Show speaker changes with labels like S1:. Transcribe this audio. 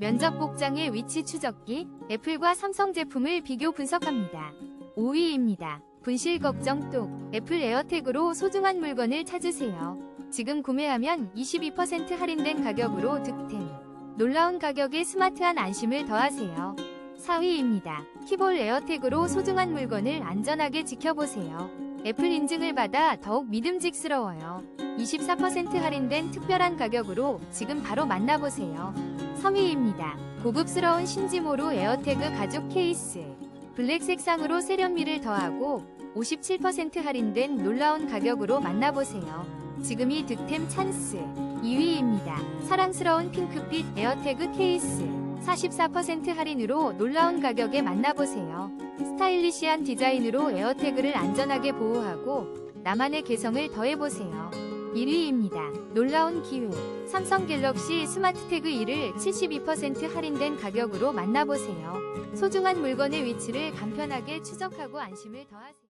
S1: 면접 복장의 위치 추적기, 애플과 삼성 제품을 비교 분석합니다. 5위입니다. 분실 걱정 뚝, 애플 에어택으로 소중한 물건을 찾으세요. 지금 구매하면 22% 할인된 가격으로 득템. 놀라운 가격에 스마트한 안심을 더하세요. 4위입니다. 키볼 에어택으로 소중한 물건을 안전하게 지켜보세요. 애플 인증을 받아 더욱 믿음직스러워요. 24% 할인된 특별한 가격으로 지금 바로 만나보세요. 3위입니다. 고급스러운 신지모로 에어태그 가죽 케이스. 블랙 색상으로 세련미를 더하고 57% 할인된 놀라운 가격으로 만나보세요. 지금이 득템 찬스. 2위입니다. 사랑스러운 핑크빛 에어태그 케이스. 44% 할인으로 놀라운 가격에 만나보세요. 스타일리시한 디자인으로 에어태그를 안전하게 보호하고 나만의 개성을 더해보세요. 1위입니다. 놀라운 기회. 삼성 갤럭시 스마트 태그 2를 72% 할인된 가격으로 만나보세요. 소중한 물건의 위치를 간편하게 추적하고 안심을 더하세요.